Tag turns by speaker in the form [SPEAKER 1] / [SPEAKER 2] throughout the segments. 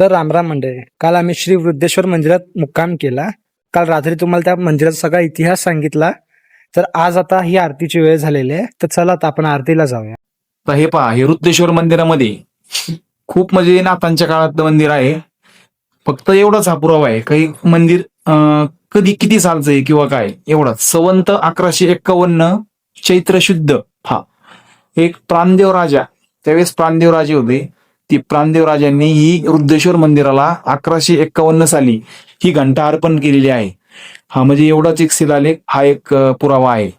[SPEAKER 1] तर रामराम मंडळी काल आम्ही श्री वृद्धेश्वर मंदिरात मुक्काम केला. काल रात्री तुम्हाला त्या मंदिराचा सगळा इतिहास सांगितला. तर आज आता ही आरतीची वेळ झालेली आहे. तर चला आता आपण आरतीला जाऊया.
[SPEAKER 2] तर हे पहा हे वृद्धेश्वर मंदिरामध्ये खूप म्हणजे नाथांच्या काळातलं मंदिर आहे. फक्त एवढाच हा पुरावा आहे. काही मंदिर अं, कधी किती सालचं आहे किंवा काय एवढाच. सवंत अकराशे एक्कावन्न चैत्र शुद्ध. हा. एक प्राणदेव राजा. त्यावेळेस प्राणदेव राजे होते. ती प्राणदेव राजांनी ही वृद्धेश्वर मंदिराला अकराशे एक्कावन्न साली ही घंटा अर्पण केलेली आहे. हा म्हणजे एवढाच एक शिलालेख हा एक पुरावा आहे.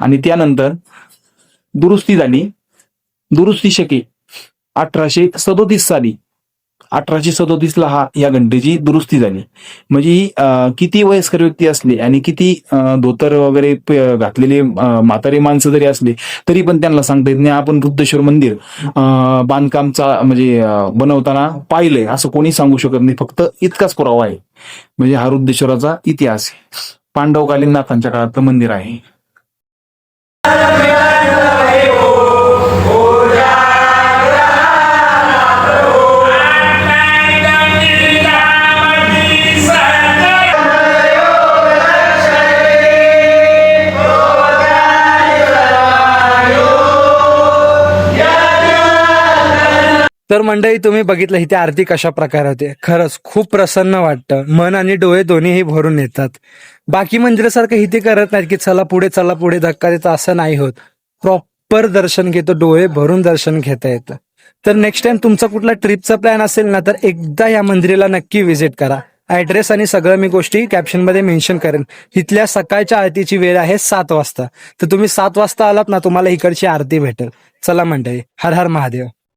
[SPEAKER 2] आणि त्यानंतर दुरुस्ती झाली. दुरुस्ती शके अठराशे सदोतीस साली अठराशे सदोतीस ला हा या घंटेची दुरुस्ती झाली. म्हणजे ही, किती वयस्कर व्यक्ती असली आणि किती धोतर वगैरे घातलेले म्हातारे माणसं जरी असले तरी पण त्यांना सांगता येत नाही. आपण वृद्धेश्वर मंदिर बांधकामचा म्हणजे बनवताना पाहिलंय. असं कोणी सांगू शकत नाही. फक्त इतकाच पुरावा आहे. म्हणजे हा वृद्धेश्वराचा इतिहास आहे. पांडवकालीन नाथांच्या काळातलं मंदिर आहे.
[SPEAKER 1] तर मंडळी तुम्ही बघितलं इथे आरती कशा प्रकारे होते? खरंच खूप प्रसन्न वाटतं. मन आणि डोळे दोन्हीही भरून येतात. बाकी मंदिरासारखं इथे करत नाहीत की चला पुढे चला पुढे धक्का देतो असं नाही होत. प्रॉपर दर्शन घेतो डोळे भरून दर्शन घेता येतं. तर नेक्स्ट टाइम तुमचा कुठला ट्रिपचा प्लॅन असेल ना तर एकदा या मंदिराला नक्की व्हिजिट करा. ऍड्रेस आणि सगळं मी गोष्टी कॅप्शनमध्ये मेन्शन करेन. इथल्या सकाळच्या आरतीची वेळ आहे सात वाजता. तर तुम्ही सात वाजता आलात ना तुम्हाला इकडची आरती भेटेल. चला मंडळी हर हर महादेव.